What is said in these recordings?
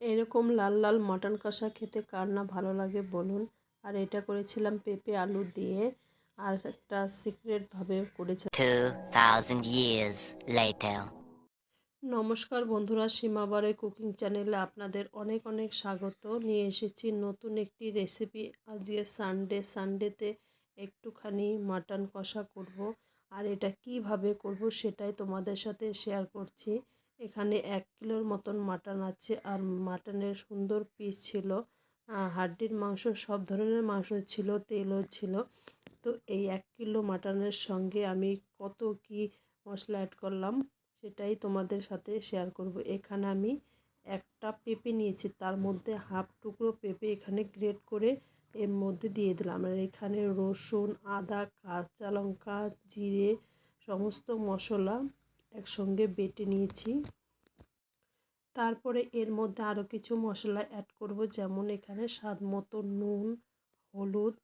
এরকম লাল লাল মাটন কষা খেতে কার না ভালো লাগে বলুন। আর এটা করেছিলাম পেঁপে আলু দিয়ে আর একটা সিক্রেটভাবে করেছিলাম 2,000 years later. নমস্কার বন্ধুরা সীমাবারে কুকিং চ্যানেলে আপনাদের অনেক অনেক স্বাগত। নিয়ে এসেছি নতুন একটি রেসিপি আজকে সানডে সানডেতে একটুখানি মাটন কষা করব। আর এটা কীভাবে করব সেটাই তোমাদের সাথে শেয়ার করছি। এখানে এক কিলোর মতন মাটন আছে। আর মাটনের সুন্দর পিস ছিল হাড্ডির মাংস, সব ধরনের মাংস ছিল, তেলও ছিল। তো এই এক কিলো মাটনের সঙ্গে আমি কত কি মশলা অ্যাড করলাম, সেটাই তোমাদের সাথে শেয়ার করব। এখানে আমি একটা পেঁপে নিয়েছি, তার মধ্যে হাফ টুকরো পেঁপে এখানে গ্রেট করে এর মধ্যে দিয়ে দিলাম। আর এখানে রসুন, আদা, কাঁচা লঙ্কা, জিরে, সমস্ত মশলা একসঙ্গে বেটে নিয়েছি। তারপরে এর মধ্যে আরও কিছু মশলা অ্যাড করব, যেমন এখানে স্বাদ মতো নুন, হলুদ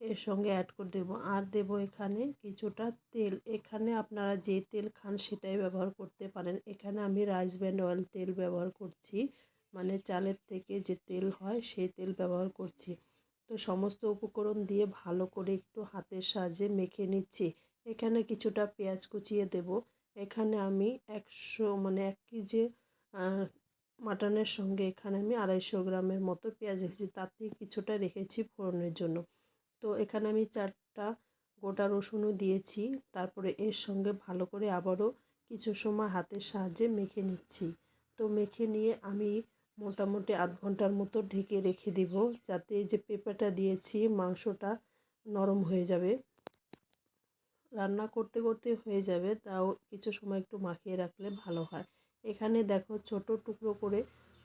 এর সঙ্গে অ্যাড করে দেবো। আর দেবো এখানে কিছুটা তেল। এখানে আপনারা যে তেল খান সেটাই ব্যবহার করতে পারেন। এখানে আমি রাইস ব্র্যান্ড অয়েল তেল ব্যবহার করছি। মানে চালের থেকে যে তেল হয় সেই তেল ব্যবহার করছি। তো সমস্ত উপকরণ দিয়ে ভালো করে একটু হাতের সাহায্যে মেখে নিচ্ছি। এখানে কিছুটা পেঁয়াজ কুচিয়ে দেব। এখানে আমি একশো মানে এক কেজি মাটনের সঙ্গে এখানে আমি আড়াইশো গ্রামের মতো পেঁয়াজ রেখেছি। থেকে কিছুটা রেখেছি ফোড়নের জন্য। তো এখানে আমি চারটা গোটা রসুনও দিয়েছি। তারপরে এর সঙ্গে ভালো করে আবারও কিছু সময় হাতের সাহায্যে মেখে নিচ্ছি। তো মেখে নিয়ে আমি মোটামুটি আধ ঘণ্টার মতো ঢেকে রেখে দিব, যাতে যে পেঁপেটা দিয়েছি মাংসটা নরম হয়ে যাবে। রান্না করতে করতে হয়ে যাবে, তাও কিছু সময় একটু মাখিয়ে রাখলে ভালো হয়। এখানে দেখো ছোট টুকরো করে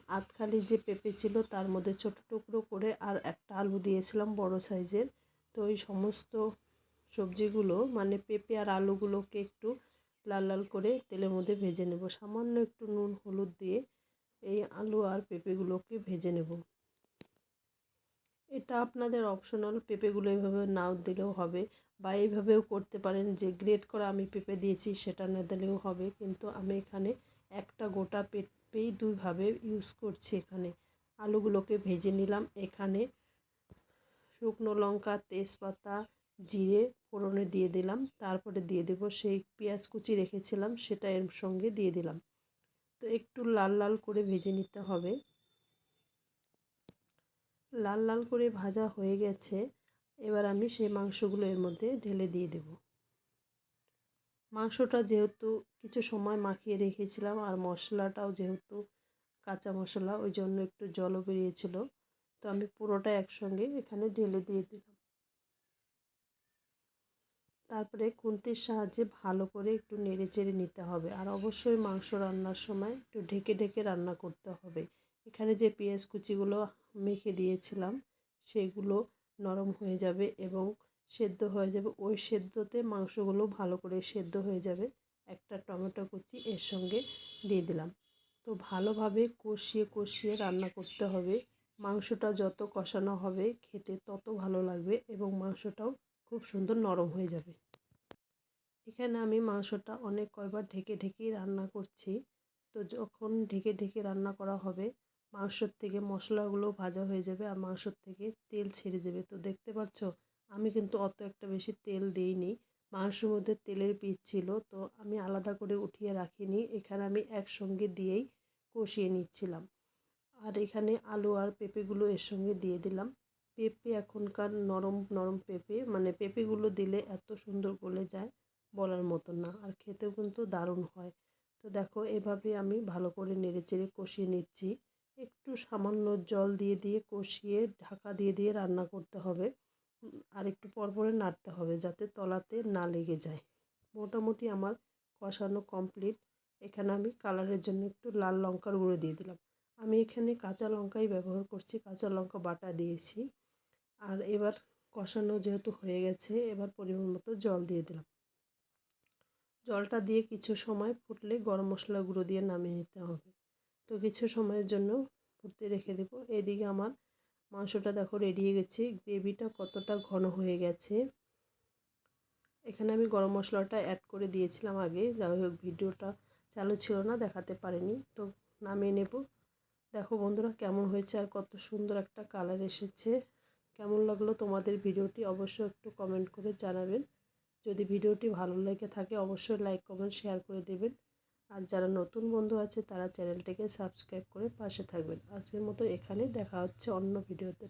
আধখালি যে পেঁপে ছিল, তার মধ্যে ছোট টুকরো করে আর একটা আলু দিয়েছিলাম বড় সাইজের। তো এই সমস্ত সবজিগুলো মানে পেঁপে আর আলুগুলোকে একটু লাল লাল করে তেলের মধ্যে ভেজে নেব। সামান্য একটু নুন, হলুদ দিয়ে এই আলু আর পেঁপেগুলোকে ভেজে নেব। এটা আপনাদের অপশনাল পেঁপেগুলো এইভাবে নাও দিলেও হবে বা এইভাবেও করতে পারেন যে গ্রেট করা আমি পেঁপে দিয়েছি সেটা না দিলেও হবে কিন্তু আমি এখানে একটা গোটা পেঁপেই দুইভাবে ইউজ করছি এখানে। আলুগুলোকে ভেজে নিলাম, এখানে শুকনো লঙ্কা, তেজপাতা, জিরে ফোড়নে দিয়ে দিলাম, তারপরে দিয়ে দেব সেই পেঁয়াজ কুচি রেখেছিলাম সেটা এর সঙ্গে দিয়ে দিলাম। তো একটু লাল লাল করে ভেজে নিতে হবে। লাল লাল করে ভাজা হয়ে গেছে, এবার আমি সেই মাংসগুলো এর মধ্যে ঢেলে দিয়ে দেব। মাংসটা যেহেতু কিছু সময় মাখিয়ে রেখেছিলাম আর মশলাটাও যেহেতু কাঁচা মশলা, ওই জন্য একটু জলও বেরিয়েছিল, তো আমি পুরোটা একসঙ্গে এখানে ঢেলে দিয়ে দিলাম। তারপরে খুন্তির সাহায্যে ভালো করে একটু নেড়ে চেড়ে নিতে হবে আর অবশ্যই মাংস রান্নার সময় একটু ঢেকে ঢেকে রান্না করতে হবে। এখানে যে পেঁয়াজ কুচিগুলো মেখে দিয়েছিলাম, সেগুলো নরম হয়ে যাবে এবং সেদ্ধ হয়ে যাবে। ওই সেদ্ধতে মাংসগুলো ভালো করে সেদ্ধ হয়ে যাবে। একটা টমেটো কুচি এর সঙ্গে দিয়ে দিলাম। তো ভালোভাবে কষিয়ে কষিয়ে রান্না করতে হবে। মাংসটা যত কষানো হবে খেতে তত ভালো লাগবে এবং মাংসটাও খুব সুন্দর নরম হয়ে যাবে। এখানে আমি মাংসটা অনেক কয়বার ঢেকে, ঢেকেই রান্না করছি। তো যখন ঢেকে ঢেকে রান্না করা হবে মাংসর থেকে মশলাগুলো ভাজা হয়ে যাবে আর মাংসর থেকে তেল ছেড়ে দেবে। তো দেখতে পাচ্ছ, আমি কিন্তু অত একটা বেশি তেল দিইনি। মাংসের মধ্যে তেলের পিস ছিল, তো আমি আলাদা করে উঠিয়ে রাখিনি। এখানে আমি একসঙ্গে দিয়েই কষিয়ে নিচ্ছিলাম। আর এখানে আলু আর পেঁপেগুলো এর সঙ্গে দিয়ে দিলাম। পেঁপে এখনকার নরম নরম পেঁপে মানে পেঁপেগুলো দিলে এত সুন্দর গলে যায় বলার মতো না, আর খেতেও কিন্তু দারুণ হয়। তো দেখো, এভাবে আমি ভালো করে নেড়ে চেড়ে কষিয়ে নিচ্ছি। একটু সামান্য জল দিয়ে দিয়ে কষিয়ে ঢাকা দিয়ে দিয়ে রান্না করতে হবে। আর একটু পর পরে নাড়তে হবে যাতে তলাতে না লেগে যায়। মোটামুটি আমার কষানো কমপ্লিট এখানে আমি কালারের জন্য একটু লাল লঙ্কার গুঁড়ো দিয়ে দিলাম। আমি এখানে কাঁচা লঙ্কাই ব্যবহার করছি, কাঁচা লঙ্কা বাটা দিয়েছি। আর এবার কষানো যেহেতু হয়ে গেছে, এবার পরিমাণ মতো জল দিয়ে দিলাম। জলটা দিয়ে কিছু সময় ফুটলে গরম মশলা গুঁড়ো দিয়ে নামিয়ে নিতে হবে। তো কিছু সময়ের জন্য ফুটতে রেখে দেবো। এদিকে আমার মাংসটা দেখো রেডি হয়ে গেছে। গ্রেভিটা কতটা ঘন হয়ে গেছে। এখানে আমি গরম মশলাটা অ্যাড করে দিয়েছিলাম আগে। যাই হোক, ভিডিওটা চালু ছিল না, দেখাতে পারিনি। তো নামিয়ে নেব। দেখো বন্ধুরা, কেমন হয়েছে আর কত সুন্দর একটা কালার এসেছে। কেমন লাগল তোমাদের ভিডিওটি অবশ্যই একটু কমেন্ট করে জানাবেন। যদি ভিডিওটি ভালো লেগে থাকে, অবশ্যই লাইক কমেন্ট শেয়ার করে দেবেন। আর যারা নতুন বন্ধু আছে, তারা চ্যানেলটিকে সাবস্ক্রাইব করে পাশে থাকবেন। আজকের মতো এখানেই দেখা হচ্ছে অন্য ভিডিওতে।